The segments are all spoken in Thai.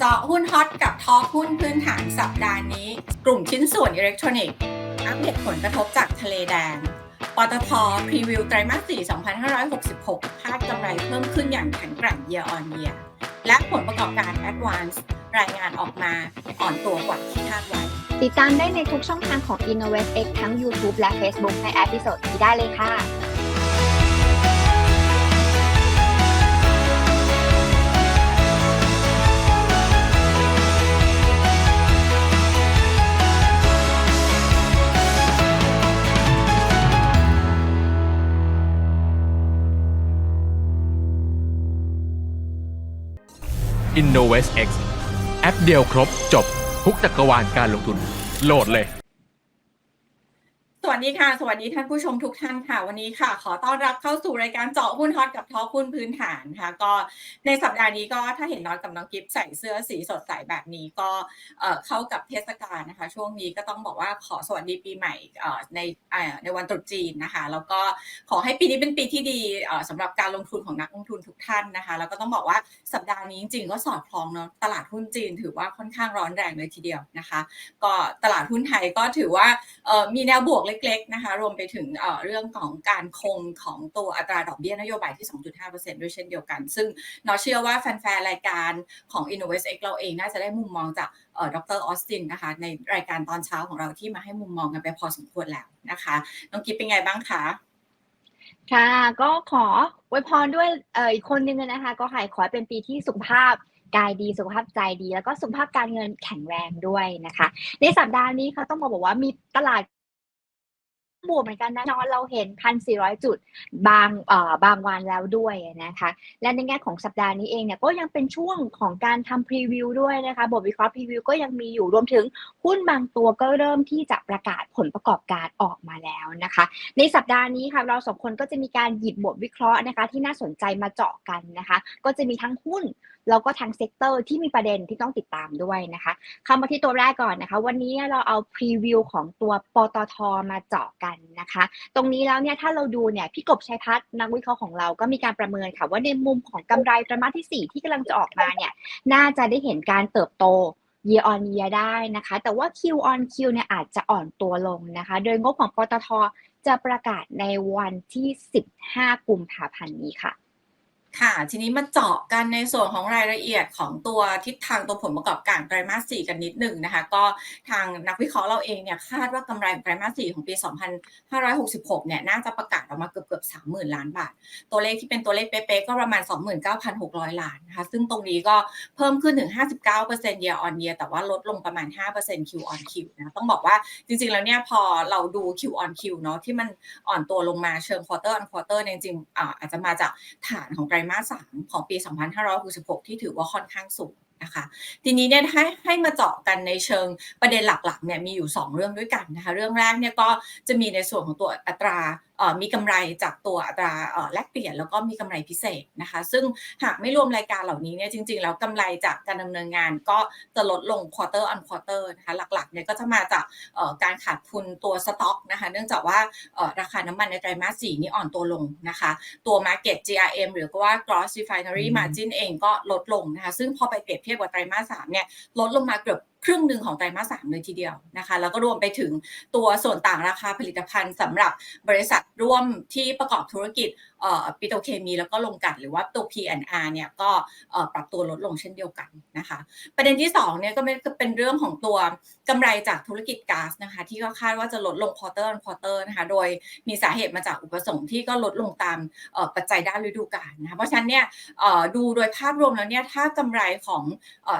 เจาะหุ้นฮอตกับทอหุ้นพื้นฐานสัปดาห์นี้ กลุ่มชิ้นส่วนอิเล็กทรอนิกส์อัปเดตผลกระทบจากทะเลแดง ปตทพรีวิวไตรมาส 4 2566 คาดกำไรเพิ่มขึ้นอย่างแข็งแกร่ง year on year และผลประกอบการ Advance รายงานออกมาอ่อนตัวกว่าที่คาดไว้ ติดตามได้ในทุกช่องทางของ Innovate X ทั้ง YouTube และ Facebook ในเอพิโซดนี้ได้เลยค่ะ Innovest X แอปเดียวครบจบทุกจักรวาลการลงทุน โหลดเลย วัสดีค่ะ สวัสดีท่านผู้ชมทุกท่านค่ะ วันนี้ค่ะ ขอต้อนรับเข้าสู่รายการเจาะหุ้นฮอตกับทอหุ้นพื้นฐานค่ะ ก็ในสัปดาห์นี้ก็ถ้าเห็นน้อยกับน้องกิฟใส่เสื้อสีสดใสแบบนี้ก็เข้ากับเทศกาลนะคะ ช่วงนี้ก็ต้องบอกว่าขอสวัสดีปีใหม่ในในวันตรุษจีนนะคะ แล้วก็ขอให้ปีนี้เป็นปีที่ดีเอ่อสำหรับการลงทุนของนักลงทุนทุกท่านนะคะ แล้วก็ต้องบอกว่าสัปดาห์นี้จริงๆก็สอดคล้องเนาะตลาดหุ้นจีน ถือว่าค่อนข้างร้อนแรงเลยทีเดียวนะคะ ก็ตลาดหุ้นไทยก็ถือว่ามีแนวบวกเล็กๆนะคะรวมไปถึงเรื่องของการคงของตัวอัตราดอกเบี้ยนโยบายที่ 2.5%ด้วยเช่นเดียวกัน ซึ่งเนาะเชื่อว่าแฟนๆรายการของ Innovate X เราเองน่าจะได้มุมมองจากเอ่อดรออสตินนะคะในรายการตอนเช้าของเราที่มาให้มุมมองกันไปพอสมควรแล้วนะคะน้องกิฟเป็นไงบ้างคะค่ะก็ขออวยพรด้วยเอออีกคนนึงนะคะ ก็ขายขอให้เป็นปีที่สุขภาพกายดีสุขภาพใจดี แล้วก็สุขภาพการเงินแข็งแรงด้วยนะคะ ในสัปดาห์นี้เขาต้องบอกว่ามีตลาด บวกเหมือนกันนะนอนเราเห็น 1,400 จุดบางเอ่อบางวันแล้วด้วยนะคะ และในแง่ของสัปดาห์นี้เองเนี่ยก็ยังเป็นช่วงของการทำพรีวิวด้วยนะคะบทวิเคราะห์พรีวิวก็ยังมีอยู่รวมถึงหุ้นบางตัวก็เริ่มที่จะประกาศผลประกอบการออกมาแล้วนะคะ ในสัปดาห์นี้ค่ะเราสองคนก็จะมีการหยิบบทวิเคราะห์นะคะ ที่น่าสนใจมาเจาะกันนะคะ ก็จะมีทั้งหุ้น แล้วก็ทั้งเซกเตอร์ที่มีประเด็นที่ต้องติดตามด้วยนะคะเข้ามาที่ตัวแรกก่อนนะคะ วันนี้เราเอาพรีวิวของตัวปตทมาเจาะกันนะคะ ตรงนี้แล้วเนี่ยถ้าเราดูเนี่ยพี่กบชัยพัฒน์นักวิเคราะห์ของเราก็มีการประเมินค่ะ ว่าในมุมของกำไรไตรมาสที่ 4 ที่กำลังจะออกมาเนี่ยน่าจะได้เห็นการเติบโต year on year ได้นะคะ แต่ว่า Q on Q เนี่ยอาจจะอ่อนตัวลงนะคะ โดยงบของปตทจะประกาศในวันที่ 15 กุมภาพันธ์นี้ค่ะ ค่ะ ทีนี้มาเจาะกันในส่วนของรายละเอียดของตัวทิศทางตัวผลประกอบการไตรมาส4กันนิดหนึ่งนะคะ ก็ทางนักวิเคราะห์เราเองเนี่ยคาดว่ากำไรของไตรมาส4ของปี 2566 เนี่ยน่าจะประกาศออกมาเกือบเกือบ30,000 ล้านบาท ตัวเลขที่เป็นตัวเลขเป๊ะๆก็ประมาณ 29,600 ล้านนะคะ ซึ่งตรงนี้ก็เพิ่มขึ้นถึง 59% year on year แต่ว่าลดลงประมาณ 5% Q on Q นะต้องบอกว่าจริงๆแล้วเนี่ยพอเราดู Q on Q เนาะที่มันอ่อนตัวลงมาเชิง quarter on quarter เนี่ยจริงๆออาจจะมาจากฐานของไตรมาส3ของปี 2566 ที่ถือว่าค่อนข้างสูงนะคะทีนี้เนี่ยให้ให้มาเจาะกันในเชิงประเด็นหลักๆเนี่ยมีอยู่ 2 เรื่องด้วยกันนะคะเรื่องแรกเนี่ยก็จะมีในส่วนของตัวอัตรา มีกำไรจากตัวอัตราแลกเปลี่ยนแล้วก็มีกำไรพิเศษนะคะ ซึ่งหากไม่รวมรายการเหล่านี้เนี่ยจริง ๆ แล้วกำไรจากการดำเนินงานก็จะลดลง quarter on quarter นะคะหลักๆเนี่ยก็จะมาจากการขาดทุนตัวสต็อกนะคะ เนื่องจากว่าราคาน้ำมันในไตรมาส4นี่อ่อนตัวลงนะคะ ตัว Market GRM หรือก็ว่า Gross Refinery Margin เองก็ลดลงนะคะ ซึ่งพอไปเปรียบเทียบกับไตรมาส3เนี่ยลดลงมาเกือบ ครึ่งหนึ่งของไตรมาสามเลยทีเดียวนะคะ แล้วก็รวมไปถึงตัวส่วนต่างราคาผลิตภัณฑ์สำหรับบริษัทร่วมที่ประกอบธุรกิจปิโตเคมีแล้วก็ลงกันหรือว่าตัว P&R เนี่ยก็ปรับตัวลดลงเช่นเดียวกันนะคะ ประเด็นที่2เนี่ยก็เป็นเรื่องของตัวกำไรจากธุรกิจก๊าซนะคะ ที่ก็คาดว่าจะลดลง quarter on quarter นะคะ โดยมีสาเหตุมาจากอุปสงค์ที่ก็ลดลงตามปัจจัยด้านฤดูกาลนะคะเพราะฉะนั้นเนี่ยดูโดยภาพรวมแล้วเนี่ยถ้ากำไรของ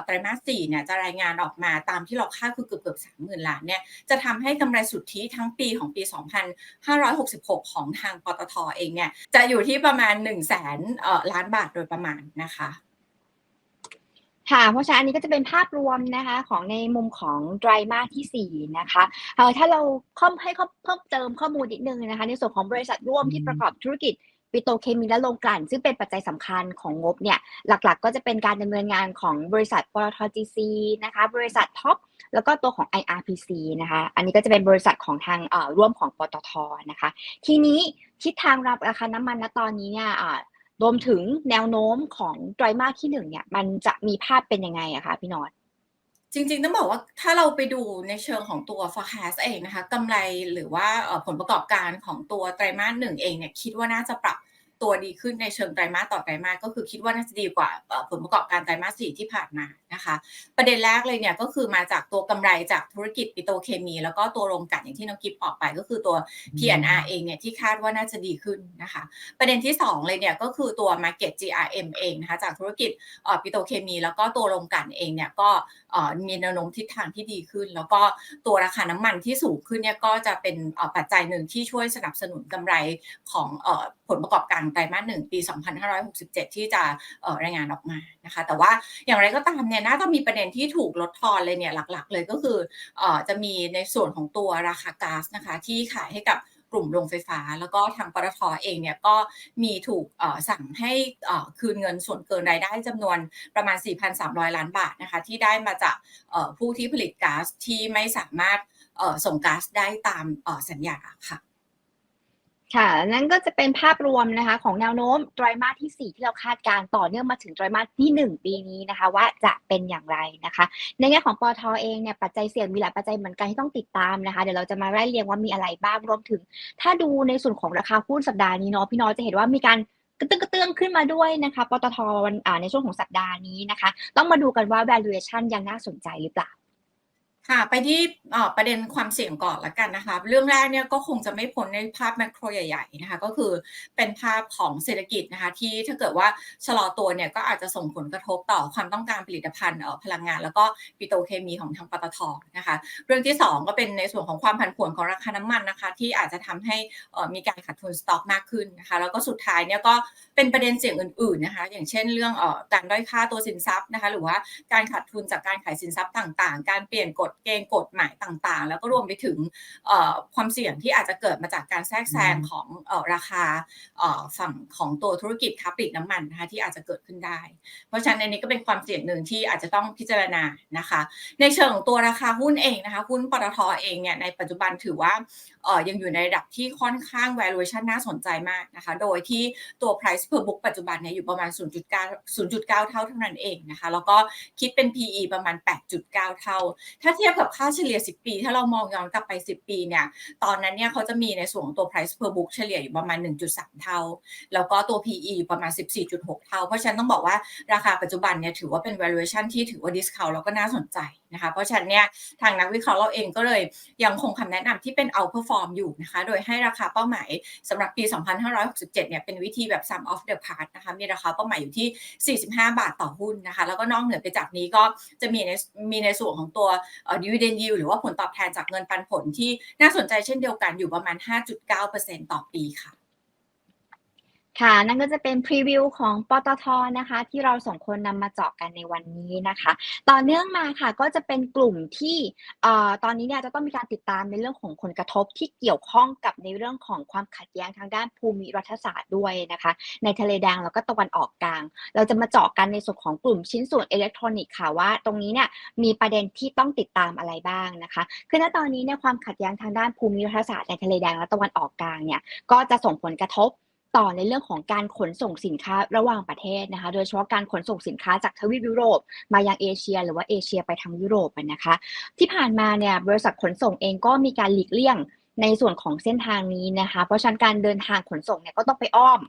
ไตรมาส4เนี่ยจะรายงานออกมาตามที่เราคาดคือเกือบเกือบ30,000ล้านเนี่ยจะทำให้กำไรสุทธิทั้งปีของปี 2566 ของทางปตทเองเนี่ยจะอยู่ที่ประมาณ1 0 0 0 0แสนล้านบาทโดยประมาณนะคะ ค่ะ เพราะฉะนั้นอันนี้ก็จะเป็นภาพรวมนะคะ ของในมุมของไตรมาสที่ 4 นะคะเออถ้าเราข้อมให้เพิ่มเติมข้อมูลนิดนึงนะคะ ในส่วนของบริษัทร่วมที่ประกอบธุรกิจปิโตรเคมีและโรงกลั่น ซึ่งเป็นปัจจัยสำคัญของงบเนี่ยหลักๆ ก็จะเป็นการดำเนินงานของบริษัทปตท GC นะคะบริษัทท็อปแล้วก็ตัวของ IRPC นะคะอันนี้ก็จะเป็นบริษัทของทางร่วมของปตทนะคะ ทีนี้ ทิศทางรับราคาน้ำมันณตอนนี้เนี่ยรวมถึงแนวโน้มของไตรมาสที่หนึ่งเนี่ย มันจะมีภาพเป็นยังไงอะคะพี่นอตจริงๆต้องบอกว่าถ้าเราไปดูในเชิงของตัว forecast เองนะคะกำไรหรือว่าผลประกอบการของตัวไตรมาสหนึ่งเองเนี่ยคิดว่าน่าจะปรับ ตัวดีขึ้นในเชิงไตรมาสต่อไตรมาสก็คือคิดว่าน่าจะดีกว่าผลประกอบการไตรมาสสี่ที่ผ่านมานะคะ ประเด็นแรกเลยเนี่ยก็คือมาจากตัวกำไรจากธุรกิจปิโตรเคมี แล้วก็ตัวโรงกลั่นอย่างที่น้องกิฟออกไปก็คือตัว P&R เองเนี่ยที่คาดว่าน่าจะดีขึ้นนะคะ ประเด็นที่ 2 เลยเนี่ยก็คือตัว Market GRM เองนะคะจากธุรกิจปิโตรเคมี แล้วก็ตัวโรงกลั่นเองเนี่ยก็มีแนวโน้มทิศทางที่ดีขึ้น แล้วก็ตัวราคาน้ำมันที่สูงขึ้นเนี่ยก็จะเป็นปัจจัยหนึ่งที่ช่วยสนับสนุนกำไรของ ผลประกอบการไตรมาสหนึ่งปี 2567 ที่จะรายงานออกมานะคะ แต่ว่าอย่างไรก็ตามเนี่ยน่าจะมีประเด็นที่ถูกลดทอนเลยเนี่ยหลักๆ เลยก็คืออจะมีในส่วนของตัวราคาก๊าซนะคะ ที่ขายให้กับกลุ่มโรงไฟฟ้า แล้วก็ทางปตทเองเนี่ยก็มีถูกสั่งให้คืนเงินส่วนเกินรายได้จำนวนประมาณ 4,300 ล้านบาทนะคะ ที่ได้มาจากผู้ที่ผลิตก๊าซที่ไม่สามารถส่งก๊าซได้ตามสัญญาค่ะ ค่ะ นั่นก็จะเป็นภาพรวมนะคะของแนวโน้มไตรมาสที่ 4 ที่เราคาดการณ์ต่อเนื่องมาถึงไตรมาสที่ 1 ปีนี้นะคะ ว่าจะเป็นอย่างไรนะคะ ในแง่ของปอทเองเนี่ยปัจจัยเสี่ยงมีหลายปัจจัยเหมือนกันที่ต้องติดตามนะคะ เดี๋ยวเราจะมาไล่เรียงว่ามีอะไรบ้างรวมถึง ถ้าดูในส่วนของราคาหุ้นสัปดาห์นี้เนาะพี่น้อยจะเห็นว่ามีการกระตื้งกระเตื้องขึ้นมาด้วยนะคะปตทอ่าในช่วงของสัปดาห์นี้นะคะ ต้องมาดูกันว่า valuation ยังน่าสนใจหรือเปล่า ค่ะไปที่ประเด็นความเสี่ยงก่อนละกันนะคะ เรื่องแรกเนี่ยก็คงจะไม่พ้นในภาพแมกโครใหญ่ๆนะคะก็คือเป็นภาพของเศรษฐกิจนะคะที่ถ้าเกิดว่าชะลอตัวเนี่ยก็อาจจะส่งผลกระทบต่อความต้องการผลิตภัณฑ์พลังงาน แล้วก็ปิโตรเคมีของทางปตทนะคะ เรื่องที่ 2 ก็เป็นในส่วนของความผันผวนของราคาน้ำมันนะคะ ที่อาจจะทำให้มีการขาดทุนสต็อกมากขึ้นนะคะแล้วก็สุดท้ายเนี่ยก็เป็นประเด็นเสี่ยงอื่นๆนะคะอย่างเช่นเรื่องการด้อยค่าตัวสินทรัพย์นะคะหรือว่าการขาดทุนจากการขายสินทรัพย์ต่าง ๆ การเปลี่ยนกฎเกณฑ์กฎหมายต่างๆ แล้วก็รวมไปถึงเอ่อความเสี่ยงที่อาจจะเกิดมาจากการแทรกแซงของเอ่อราคาเอ่อฝั่งของตัวธุรกิจค้าปลีกน้ำมันนะคะที่อาจจะเกิดขึ้นได้ เพราะฉะนั้นอันนี้ก็เป็นความเสี่ยงหนึ่งที่อาจจะต้องพิจารณานะคะ ในเชิงของตัวราคาหุ้นเองนะคะหุ้นปตทเองเนี่ยในปัจจุบันถือว่าเอ่อยังอยู่ในระดับที่ค่อนข้าง valuation น่าสนใจมากนะคะ โดยที่ตัว price per book ปัจจุบันเนี่ยอยู่ประมาณ 0.9 0.9 เท่าเท่านั้นเองนะคะ แล้วก็คิดเป็น PE ประมาณ 8.9 เท่า ถ้าเทียบกับค่าเฉลี่ย 10 ปี ถ้าเรามองย้อนกลับไป 10 ปีเนี่ย ตอนนั้นเนี่ยเขาจะมีในส่วนของตัว price per book เฉลี่ยอยู่ประมาณ 1.3 เท่า แล้วก็ตัว PE อยู่ประมาณ 14.6 เท่า เพราะฉะนั้นต้องบอกว่าราคาปัจจุบันเนี่ยถือว่าเป็น valuation ที่ถือว่า discount แล้วก็น่าสนใจนะคะเพราะฉะนั้นเนี่ยทางนักวิเคราะห์เราเองก็เลยยังคงคำแนะนำที่เป็น outperform อยู่นะคะโดยให้ราคาเป้าหมายสำหรับปี 2567 เนี่ยเป็นวิธีแบบ sum of the part นะคะมีราคาเป้าหมายอยู่ที่ 45 บาทต่อหุ้นนะคะแล้วก็นอกเหนือไปจากนี้ก็จะมีในมีในส่วนของตัวเอ่อ dividend yield หรือว่าผลตอบแทนจากเงินปันผลที่น่าสนใจเช่นเดียวกันอยู่ประมาณ 5.9%ต่อปีค่ะ ค่ะ นั่นก็จะเป็นพรีวิวของปตทนะคะ ที่เราสองคนนำมาเจาะกันในวันนี้นะคะ ต่อเนื่องมาค่ะก็จะเป็นกลุ่มที่ตอนนี้เนี่ยจะต้องมีการติดตามในเรื่องของผลกระทบที่เกี่ยวข้องกับในเรื่องของความขัดแย้งทางด้านภูมิรัฐศาสตร์ด้วยนะคะ ในทะเลแดงแล้วก็ตะวันออกกลาง เราจะมาเจาะกันในส่วนของกลุ่มชิ้นส่วนอิเล็กทรอนิกส์ค่ะว่าตรงนี้เนี่ยมีประเด็นที่ต้องติดตามอะไรบ้างนะคะ คือณตอนนี้เนี่ยความขัดแย้งทางด้านภูมิรัฐศาสตร์ในทะเลแดงและตะวันออกกลางเนี่ยก็จะส่งผลกระทบ ต่อในเรื่องของการขนส่งสินค้าระหว่างประเทศนะคะ โดยเฉพาะการขนส่งสินค้าจากทวีปยุโรป มายังเอเชีย หรือว่าเอเชียไปทางยุโรปนะคะ ที่ผ่านมาเนี่ยบริษัทขนส่งเองก็มีการหลีกเลี่ยงในส่วนของเส้นทางนี้นะคะ เพราะฉะนั้นการเดินทางขนส่งเนี่ยก็ต้องไปอ้อม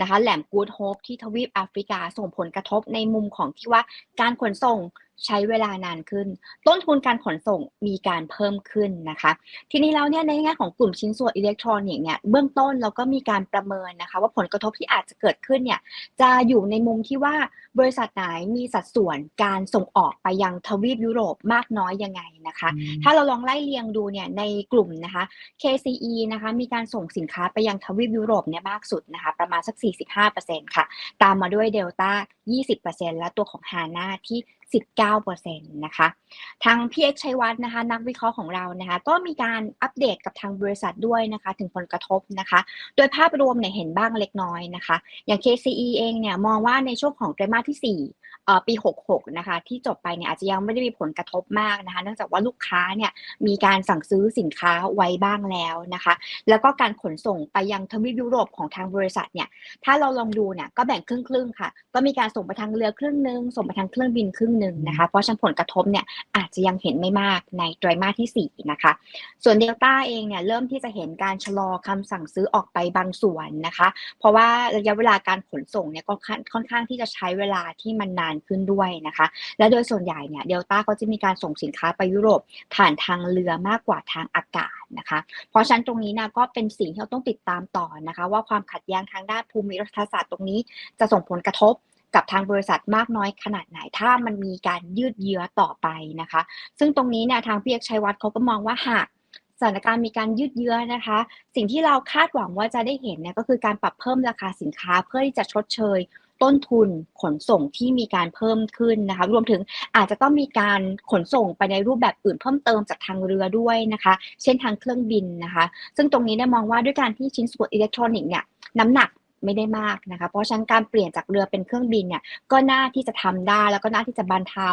นะคะแหลมกูดโฮปที่ทวีปแอฟริกาส่งผลกระทบในมุมของที่ว่าการขนส่ง ใช้เวลานานขึ้น ต้นทุนการขนส่งมีการเพิ่มขึ้นนะคะ ทีนี้แล้วเนี่ยในแง่ของกลุ่มชิ้นส่วนอิเล็กทรอนิกส์เนี่ยเบื้องต้นเราก็มีการประเมินนะคะ ว่าผลกระทบที่อาจจะเกิดขึ้นเนี่ยจะอยู่ในมุมที่ว่าบริษัทไหนมีสัดส่วนการส่งออกไปยังทวีปยุโรปมากน้อยยังไงนะคะ ถ้าเราลองไล่เรียงดูเนี่ยในกลุ่มนะคะ KCE นะคะมีการส่งสินค้าไปยังทวีปยุโรปเนี่ยมากสุดนะคะประมาณสัก 45%ค่ะ ตามมาด้วยเดลต้า20%และตัวของฮาน่าที่ 19%นะคะทางพี่เอกชัยวัฒน์นะคะนักวิเคราะห์ของเรานะคะก็มีการอัปเดตกับทางบริษัทด้วยนะคะถึงผลกระทบนะคะโดยภาพรวมเนี่ยเห็นบ้างเล็กน้อยนะคะอย่าง KCE เองเนี่ยมองว่าในช่วงของไตรมาสที่เอ่ปี 66 นะคะ ที่จบไปเนี่ยอาจจะยังไม่ได้มีผลกระทบมากนะคะ เนื่องจากว่าลูกค้าเนี่ยมีการสั่งซื้อสินค้าไว้บ้างแล้วนะคะ แล้วก็การขนส่งไปยังทวีปยุโรปของทางบริษัทเนี่ย ถ้าเราลองดูเนี่ยก็แบ่งครึ่งครึ่งๆค่ะ ก็มีการส่งไปทางเรือครึ่งหนึ่งส่งไปทางเครื่องบินครึ่งหนึ่งนะคะ เพราะฉะนั้นผลกระทบเนี่ยอาจจะยังเห็นไม่มากในไตรมาสที่4นะคะ ส่วนเดลต้าเองเนี่ยเริ่มที่จะเห็นการชะลอคำสั่งซื้อออกไปบางส่วนนะคะ เพราะว่าระยะเวลาการขนส่งเนี่ยก็ค่อนค่อนข้างที่จะใช้เวลาที่มันนานขึ้นด้วยนะคะ และโดยส่วนใหญ่เนี่ยเดลต้าก็จะมีการส่งสินค้าไปยุโรปผ่านทางเรือมากกว่าทางอากาศนะคะ เพราะฉะนั้นตรงนี้นะก็เป็นสิ่งที่เราต้องติดตามต่อนะคะ ว่าความขัดแย้งทางด้านภูมิรัฐศาสตร์ตรงนี้จะส่งผลกระทบ กับทางบริษัทมากน้อยขนาดไหน ถ้ามันมีการยืดเยื้อต่อไปนะคะ ซึ่งตรงนี้เนี่ยทางพี่เอกชัยวัฒน์เขาก็มองว่าหากสถานการณ์มีการยืดเยื้อนะคะ สิ่งที่เราคาดหวังว่าจะได้เห็นเนี่ยก็คือการปรับเพิ่มราคาสินค้าเพื่อที่จะชดเชย ต้นทุนขนส่งที่มีการเพิ่มขึ้นนะคะ รวมถึงอาจจะต้องมีการขนส่งไปในรูปแบบอื่นเพิ่มเติมจากทางเรือด้วยนะคะ เช่นทางเครื่องบินนะคะ ซึ่งตรงนี้เนี่ยมองว่าด้วยการที่ชิ้นส่วนอิเล็กทรอนิกส์เนี่ยน้ำหนัก ไม่ได้มากนะคะ เพราะฉะนั้นการเปลี่ยนจากเรือเป็นเครื่องบินเนี่ยก็น่าที่จะทำได้แล้วก็น่าที่จะบรรเทา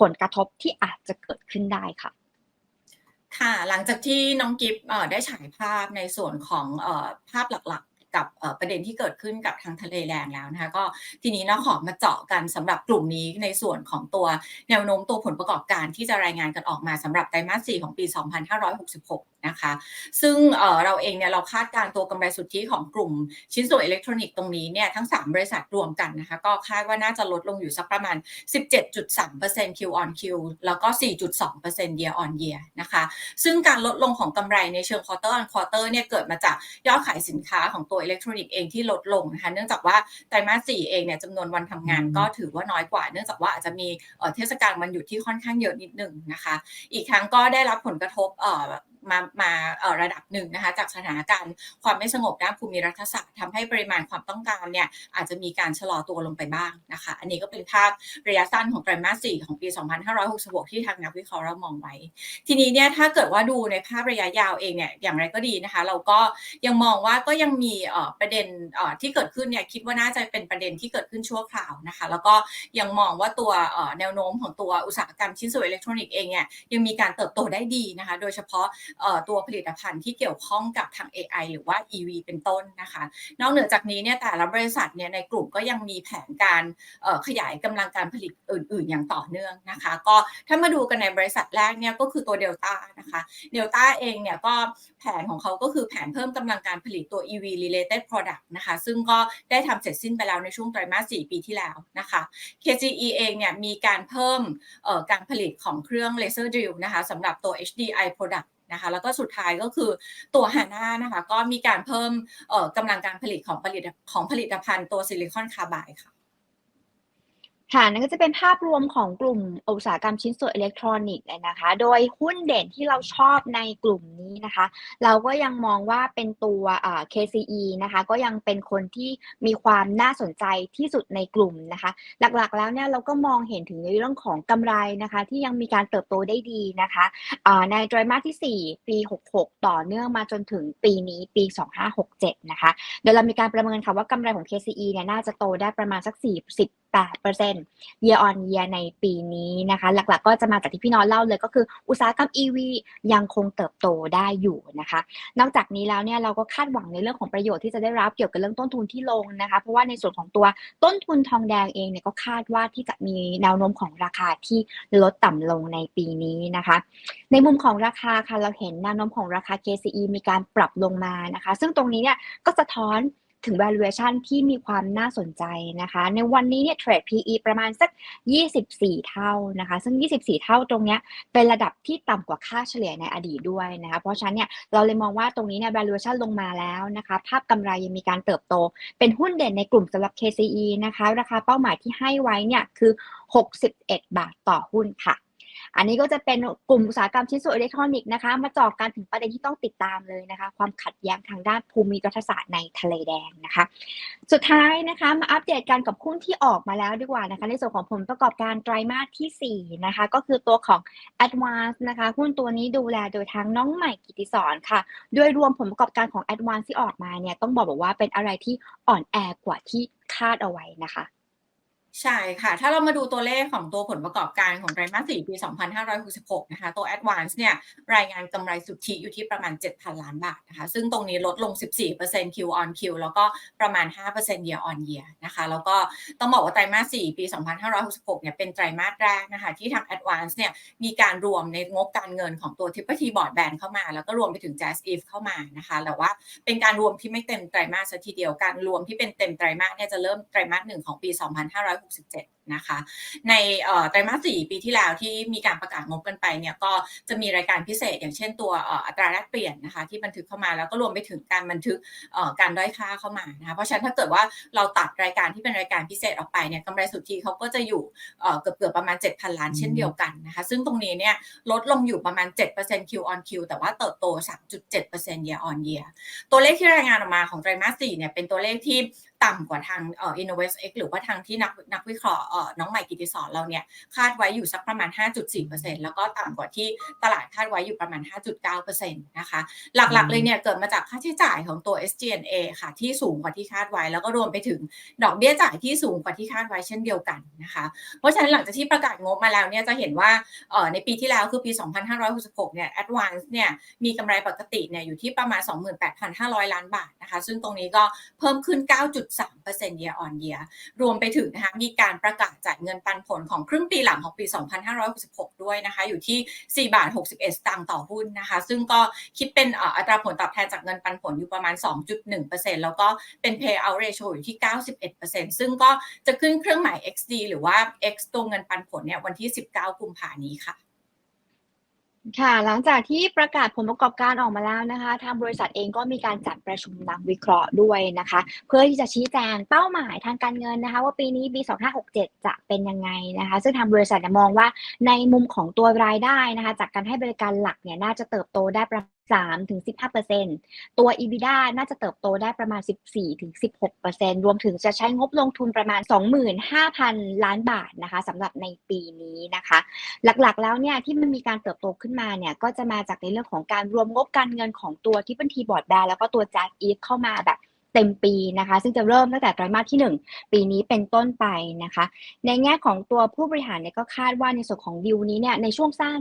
ผลกระทบที่อาจจะเกิดขึ้นได้ค่ะ ค่ะหลังจากที่น้องกิฟต์ได้ฉายภาพในส่วนของอภาพหลักๆกับประเด็นที่เกิดขึ้นกับทางทะเลแรงแล้วนะคะก็ทีนี้เราขอมาเจาะกันสำหรับกลุ่มนี้ในส่วนของตัวแนวโน้มตัวผลประกอบการที่จะรายงานกันออกมาสำหรับไตรมาส 4 ของปี 2566 นะคะ ซึ่งเอ่อเราเองเนี่ยเราคาดการณ์ตัวกำไรสุทธิของกลุ่มชิ้นส่วนอิเล็กทรอนิกส์ตรงนี้เนี่ยทั้ง 3 บริษัทรวมกันนะคะ ก็คาดว่าน่าจะลดลงอยู่สักประมาณ 17.3% Q on Q แล้วก็ 4.2% year on year นะคะ ซึ่งการลดลงของกำไรในเชิง quarter on quarter เนี่ยเกิดมาจากยอดขายสินค้าของตัวอิเล็กทรอนิกส์เองที่ลดลงนะคะเนื่องจากว่าไตรมาส 4 เองเนี่ยจำนวนวันทำงานก็ถือว่าน้อยกว่า เนื่องจากว่าอาจจะมีเอ่อเทศกาลวันหยุดที่ค่อนข้างเยอะนิดหนึ่งนะคะ อีกทั้งก็ได้รับผลกระทบเอ่อ มามาระดับหนึ่งนะคะจากสถานการณ์ความไม่สงบด้านภูมิรัฐศาสตร์ทำให้ปริมาณความต้องการเนี่ยอาจจะมีการชะลอตัวลงไปบ้างนะคะ อันนี้ก็เป็นภาพระยะสั้นของไตรมาส 4 ของปี 2566 ที่ทางนักวิเคราะห์เรามองไว้ ทีนี้เนี่ยถ้าเกิดว่าดูในภาพระยะยาวเองเนี่ยอย่างไรก็ดีนะคะ เราก็ยังมองว่าก็ยังมีประเด็นที่เกิดขึ้นเนี่ยคิดว่าน่าจะเป็นประเด็นที่เกิดขึ้นชั่วคราวนะคะ แล้วก็ยังมองว่าตัวแนวโน้มของตัวอุตสาหกรรมชิ้นส่วนอิเล็กทรอนิกส์เองเนี่ยยังมีการเติบโตได้ดีนะคะ โดยเฉพาะตัวผลิตภัณฑ์ที่เกี่ยวข้องกับทาง AI หรือว่า EV เป็นต้นนะคะ นอกเหนือจากนี้เนี่ยแต่ละบริษัทเนี่ยในกลุ่มก็ยังมีแผนการขยายกำลังการผลิตอื่น ๆ อย่างต่อเนื่องนะคะ ก็ถ้ามาดูกันในบริษัทแรกเนี่ยก็คือตัวเดลต้านะคะเดลต้าเองเนี่ยก็แผนของเขาก็คือแผนเพิ่มกำลังการผลิตตัว EV related product นะคะซึ่งก็ได้ทำเสร็จสิ้นไปแล้วในช่วงไตรมาส 4 ปีที่แล้วนะคะ KGE เองเนี่ยมีการเพิ่มการผลิตของเครื่อง laser drill นะคะสำหรับตัว HDI product นะคะ แล้วก็สุดท้ายก็คือตัวฮาน่านะคะ ก็มีการเพิ่มกำลังการผลิตของผลิตของผลิตภัณฑ์ตัวซิลิคอนคาร์บายค่ะ ค่ะนั่นก็จะเป็นภาพรวมของกลุ่มอุตสาหกรรมชิ้นส่วนอิเล็กทรอนิกส์นะคะ โดยหุ้นเด่นที่เราชอบในกลุ่มนี้นะคะ เราก็ยังมองว่าเป็นตัว KCE นะคะ ก็ยังเป็นคนที่มีความน่าสนใจที่สุดในกลุ่มนะคะ หลักๆแล้วเนี่ยเราก็มองเห็นถึงในเรื่องของกำไรนะคะ ที่ยังมีการเติบโตได้ดีนะคะในไตรมาสที่ 4 ปี 66 ต่อเนื่องมาจนถึงปีนี้ปี 2567 นะคะ โดยเรามีการประเมินค่ะว่ากำไรของ KCE เนี่ยน่าจะโตได้ประมาณสัก 40 8% year on year ในปีนี้นะคะ หลักๆ ก็จะมาจากที่พี่น้องเล่าเลยก็คืออุตสาหกรรม EV ยังคงเติบโตได้อยู่นะคะ นอกจากนี้แล้วเนี่ยเราก็คาดหวังในเรื่องของประโยชน์ที่จะได้รับเกี่ยวกับเรื่องต้นทุนที่ลงนะคะ เพราะว่าในส่วนของตัวต้นทุนทองแดงเองเนี่ยก็คาดว่าที่จะมีแนวโน้มของราคาที่ลดต่ำลงในปีนี้นะคะ ในมุมของราคาค่ะเราเห็นแนวโน้มของราคา KCE มีการปรับลงมานะคะ ซึ่งตรงนี้เนี่ยก็สะท้อน ถึง valuation ที่มีความน่าสนใจนะคะ ในวันนี้เนี่ยเทรด PE ประมาณสัก 24 เท่านะคะ ซึ่ง 24 เท่าตรงเนี้ยเป็นระดับที่ต่ำกว่าค่าเฉลี่ยในอดีตด้วยนะคะ เพราะฉะนั้นเนี่ยเราเลยมองว่าตรงนี้เนี่ย valuation ลงมาแล้วนะคะ ภาพกำไรยังมีการเติบโต เป็นหุ้นเด่นในกลุ่มสำหรับ KCE นะคะ ราคาเป้าหมายที่ให้ไว้เนี่ยคือ 61 บาทต่อหุ้นค่ะ อันนี้ก็จะเป็นกลุ่มอุตสาหกรรมชิ้นส่วนอิเล็กทรอนิกส์นะคะ มาจาะกันถึงประเด็นที่ต้องติดตามเลยนะคะ ความขัดแย้งทางด้านภูมิรัฐศาสตร์ในทะเลแดงนะคะ สุดท้ายนะคะมาอัปเดตกันกับหุ้นที่ออกมาแล้วดีกว่านะคะ ในส่วนของผลประกอบการไตรมาสที่4นะคะ ก็คือตัวของ Advance นะคะ หุ้นตัวนี้ดูแลโดยทางน้องใหม่กิติสอนค่ะโดยรวมผลประกอบการของ Advance ที่ออกมาเนี่ยต้องบอกบอกว่าเป็นอะไรที่อ่อนแอกว่าที่คาดเอาไว้นะคะ ใช่ค่ะ ถ้าเรามาดูตัวเลขของตัวผลประกอบการของไตรมาส 4 ปี 2566 นะคะ ตัว Advance เนี่ย รายงานกำไรสุทธิอยู่ที่ประมาณ 7,000 ล้านบาทนะคะ ซึ่งตรงนี้ลดลง 14% Q on Q แล้วก็ประมาณ 5% Year on Year นะคะ แล้วก็ต้องบอกว่าไตรมาส 4 ปี 2566 เนี่ย เป็นไตรมาสแรกนะคะ ที่ทาง Advance เนี่ย มีการรวมในงบการเงินของตัว Triple T Broadband เข้ามา แล้วก็รวมไปถึง Jazz Eve เข้ามานะคะ แต่ว่าเป็นการรวมที่ไม่เต็มไตรมาสซะทีเดียว การรวมที่เป็นเต็มไตรมาสเนี่ยจะเริ่มไตรมาส1ของปี267 นะคะ ในไตรมาส 4 ปีที่แล้วที่มีการประกาศงบกันไปเนี่ยก็จะมีรายการพิเศษ อย่างเช่นตัวอัตราแลกเปลี่ยนนะคะที่บันทึกเข้ามาแล้วก็รวมไปถึงการบันทึกการด้อยค่าเข้ามานะคะเพราะฉะนั้นถ้าเกิดว่าเราตัดรายการที่เป็นรายการพิเศษออกไปเนี่ยกำไรสุทธิเขาก็จะอยู่เอ่อเกือบๆประมาณ 7,000 ล้านเช่นเดียวกันนะคะซึ่งตรงนี้เนี่ยลดลงอยู่ประมาณ 7% Q on Q แต่ว่าเติบโต 3.7% Year on Year ตัวเลขที่รายงานออกมาของไตรมาส 4 เนี่ยเป็นตัวเลขที่ต่ำกว่าทางเอ่อ Innovest X หรือว่าทางที่นักนักวิเคราะห์เอ่อน้องใหม่กิติสอนเราเนี่ยคาดไว้อยู่สักประมาณ 5.4%แล้วก็ต่ำกว่าที่ตลาดคาดไว้อยู่ประมาณ 5.9%นะคะ หลักๆเลยเนี่ยเกิดมาจากค่าใช้จ่ายของตัว SG&A ค่ะ ที่สูงกว่าที่คาดไว้ แล้วก็รวมไปถึงดอกเบี้ยจ่ายที่สูงกว่าที่คาดไว้เช่นเดียวกันนะคะ เพราะฉะนั้นหลังจากที่ประกาศงบมาแล้วเนี่ยจะเห็นว่าเอ่อในปีที่แล้วคือปี 2566 เนี่ย Advance เนี่ยมีกำไรปกติเนี่ยอยู่ที่ประมาณ 28,500 ล้านบาทนะคะ ซึ่งตรงนี้ก็เพิ่มขึ้น 9.3% year on year รวมไปถึงนะคะมีการประกาศจ่ายเงินปันผลของครึ่งปีหลังของปี 2566 ด้วยนะคะ อยู่ที่ 4 บาท 61 สตางค์ต่อหุ้นนะคะ ซึ่งก็คิดเป็นอัตราผลตอบแทนจากเงินปันผลอยู่ประมาณ 2.1%แล้วก็เป็น payout ratio อยู่ที่ 91%ซึ่งก็จะขึ้นเครื่องหมาย XD หรือว่า X ตัวเงินปันผลเนี่ยวันที่ 19 กุมภานี้ค่ะ ค่ะ หลังจากที่ประกาศผลประกอบการออกมาแล้วนะคะ ทางบริษัทเองก็มีการจัดประชุมนักวิเคราะห์ด้วยนะคะ เพื่อที่จะชี้แจงเป้าหมายทางการเงินนะคะ ว่าปีนี้ปี 2567 จะเป็นยังไงนะคะ ซึ่งทางบริษัทมองว่าในมุมของตัวรายได้นะคะ จากการให้บริการหลักเนี่ยน่าจะเติบโตได้ประมาณ3ถึง15%ตัว EBITDA น่าจะเติบโตได้ประมาณ 14ถึง16%รวมถึงจะใช้งบลงทุนประมาณ 25,000 ล้านบาทนะคะสำหรับในปีนี้นะคะ หลักๆแล้วเนี่ยที่มันมีการเติบโตขึ้นมาเนี่ยก็จะมาจากในเรื่องของการรวมงบการเงินของตัวที่เป็นทีบอร์ดแบร์แล้วก็ตัวจากอีฟเข้ามาแบบ เต็มปีนะคะ ซึ่งจะเริ่มตั้งแต่ไตรมาสที่ 1 ปีนี้เป็นต้นไปนะคะ ในแง่ของตัวผู้บริหารเนี่ยก็คาดว่าในส่วนของดิวนี้เนี่ยในช่วงสั้น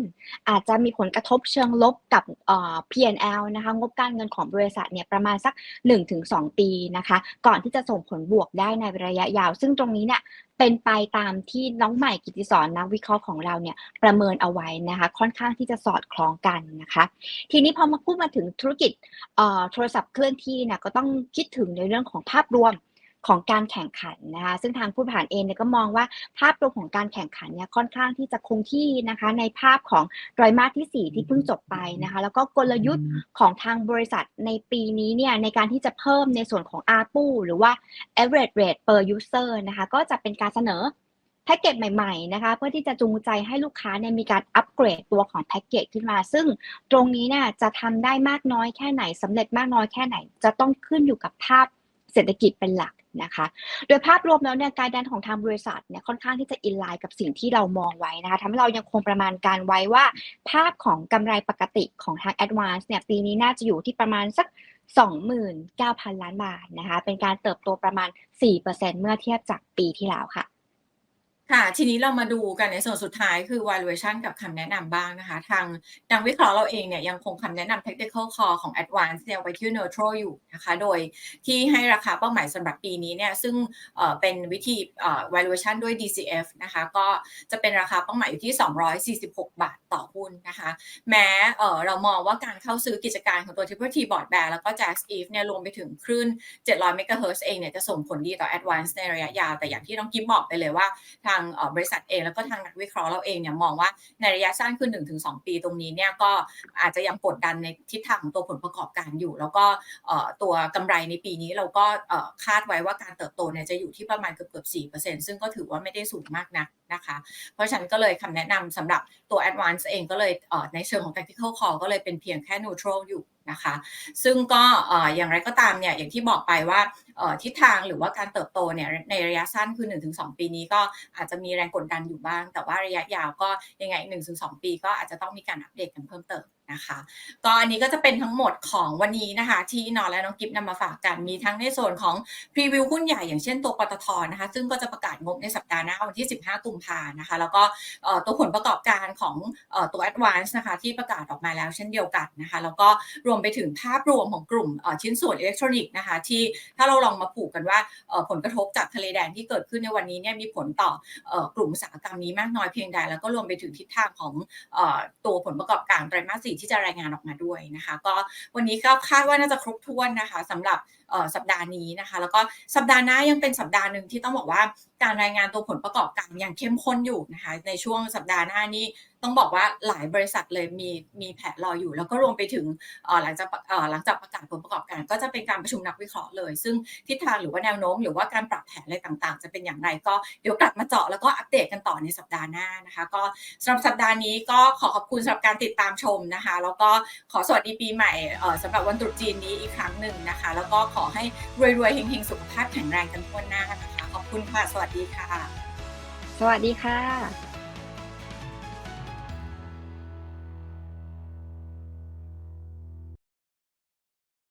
อาจจะมีผลกระทบเชิงลบกับเอ่อ P&L นะคะงบการเงินของบริษัทเนี่ยประมาณสัก 1-2 ปีนะคะ ก่อนที่จะส่งผลบวกได้ในระยะยาว ซึ่งตรงนี้เนี่ย เป็นไปตามที่น้องใหม่กิติสอนนักวิเคราะห์ของเราเนี่ยประเมินเอาไว้นะคะ ค่อนข้างที่จะสอดคล้องกันนะคะ ทีนี้พอมาพูดมาถึงธุรกิจเอ่อโทรศัพท์เคลื่อนที่เนี่ยก็ต้องคิดถึงในเรื่องของภาพรวม ของการแข่งขันนะคะซึ่งทางผู้บริหารเองเนี่ยก็มองว่าภาพรวมของการแข่งขันเนี่ยค่อนข้างที่จะคงที่นะคะ ในภาพของไตรมาสที่ 4 ที่เพิ่งจบไปนะคะ แล้วก็กลยุทธ์ของทางบริษัทในปีนี้เนี่ยในการที่จะเพิ่มในส่วนของ ARPU หรือว่า average rate per user นะคะก็จะเป็นการเสนอแพ็กเกจใหม่ๆนะคะเพื่อที่จะจูงใจให้ลูกค้าเนี่ยมีการอัปเกรดตัวของแพ็กเกจขึ้นมา ซึ่งตรงนี้เนี่ยจะทำได้มากน้อยแค่ไหนสำเร็จมากน้อยแค่ไหน จะต้องขึ้นอยู่กับภาพเศรษฐกิจเป็นหลัก นะคะ โดยภาพรวมแล้วเนี่ยการดันของทางบริษัทเนี่ยค่อนข้างที่จะอินไลน์กับสิ่งที่เรามองไว้นะคะทำให้เรายังคงประมาณการไว้ว่า ภาพของกำไรปกติของทาง Advance เนี่ยปีนี้น่าจะอยู่ที่ประมาณสัก29,000 ล้านบาทนะคะ เป็นการเติบโตประมาณ 4%เมื่อเทียบจากปีที่แล้วค่ะ ค่ะ ทีนี้เรามาดูกันในส่วนสุดท้ายคือ valuation กับคำแนะนำบ้างนะคะ ทางนักวิเคราะห์เราเองเนี่ยยังคงคำแนะนำ technical call ของ advance เนี่ยไว้ที่ neutral อยู่นะคะ โดยที่ให้ราคาเป้าหมายสำหรับปีนี้เนี่ยซึ่งเเป็นวิธี valuation ด้วย DCF นะคะ ก็จะเป็นราคาเป้าหมายอยู่ที่ 246 บาทต่อหุ้นนะคะ แม้เเรามองว่าการเข้าซื้อกิจการของตัว Triple T Board Bank แล้วก็ Jazz Eve เนี่ยรวมไปถึงคลื่น 700 MHz เองเนี่ยจะส่งผลดีต่อ Advance ในระยะยาว แต่อย่างที่น้องกิ๊ฟบอกไปเลยว่าทางเอ่อบริษัทเองแล้วก็ทางนักวิเคราะห์เราเองเนี่ยมองว่าในระยะสั้นคือ1-2ปีตรงนี้เนี่ยก็อาจจะยังกดดันในทิศทางของตัวผลประกอบการอยู่ แล้วก็ตัวกำไรในปีนี้เราก็คาดไว้ว่าการเติบโตเนี่ยจะอยู่ที่ประมาณเกือบๆ4%ซึ่งก็ถือว่าไม่ได้สูงมากนักนะคะเพราะฉะนั้นก็เลยคำแนะนำสำหรับตัว Advance เองก็เลยในเชิงของ tactical call ก็เลยเป็นเพียงแค่ neutral อยู่นะคะ ซึ่งก็อย่างไรก็ตามเนี่ยอย่างที่บอกไปว่าทิศทางหรือว่าการเติบโตเนี่ยในระยะสั้นคือ 1-2 ปีนี้ก็อาจจะมีแรงกดดันอยู่บ้าง แต่ว่าระยะยาวก็ยังไง 1-2 ปีก็อาจจะต้องมีการอัปเดตกันเพิ่มเติม นะคะก็อันนี้ก็จะเป็นทั้งหมดของวันนี้นะคะ ที่นอนและน้องกิฟนำมาฝากกันมีทั้งในส่วนของพรีวิวหุ้นใหญ่อย่างเช่นตัวปตทนะคะ ซึ่งก็จะประกาศงบในสัปดาห์หน้าวันที่ 15 กุมภานะคะ แล้วก็ตัวผลประกอบการของตัว Advance นะคะ ที่ประกาศออกมาแล้วเช่นเดียวกันนะคะ แล้วก็รวมไปถึงภาพรวมของกลุ่มชิ้นส่วนอิเล็กทรอนิกส์นะคะ ที่ถ้าเราลองมาผูกกันว่าผลกระทบจากทะเลแดงที่เกิดขึ้นในวันนี้เนี่ยมีผลต่อกลุ่มอุตสาหกรรมนี้มากน้อยเพียงใดแล้วก็รวมไปถึงทิศทางของตัวผลประกอบการไตรมาสสี่ที่จะรายงานออกมาด้วยนะคะ ก็วันนี้ก็คาดว่าน่าจะครบถ้วนนะคะสำหรับ สัปดาห์นี้นะคะ แล้วก็สัปดาห์หน้ายังเป็นสัปดาห์หนึ่งที่ต้องบอกว่าการรายงานตัวผลประกอบการอย่างเข้มข้นอยู่นะคะ ในช่วงสัปดาห์หน้านี้ต้องบอกว่าหลายบริษัทเลยมีมีแผนรออยู่ แล้วก็รวมไปถึงหลังจากหลังจากประกาศผลประกอบการ ก็จะเป็นการประชุมนักวิเคราะห์เลย ซึ่งทิศทางหรือว่าแนวโน้ม หรือว่าการปรับแผนอะไรต่างๆ จะเป็นอย่างไรก็เดี๋ยวกลับมาเจาะแล้วก็อัปเดตกันต่อในสัปดาห์หน้านะคะ ก็สำหรับสัปดาห์นี้ก็ขอขอบคุณสำหรับการติดตามชมนะคะ แล้วก็ขอสวัสดีปีใหม่สำหรับวันตรุษจีนนี้อีกครั้งหนึ่งนะคะ แล้วก็ขอให้รวยๆเฮงๆ สุขภาพแข็งแรงกันทั่วหน้านะคะ ขอบคุณค่ะ สวัสดีค่ะ สวัสดีค่ะ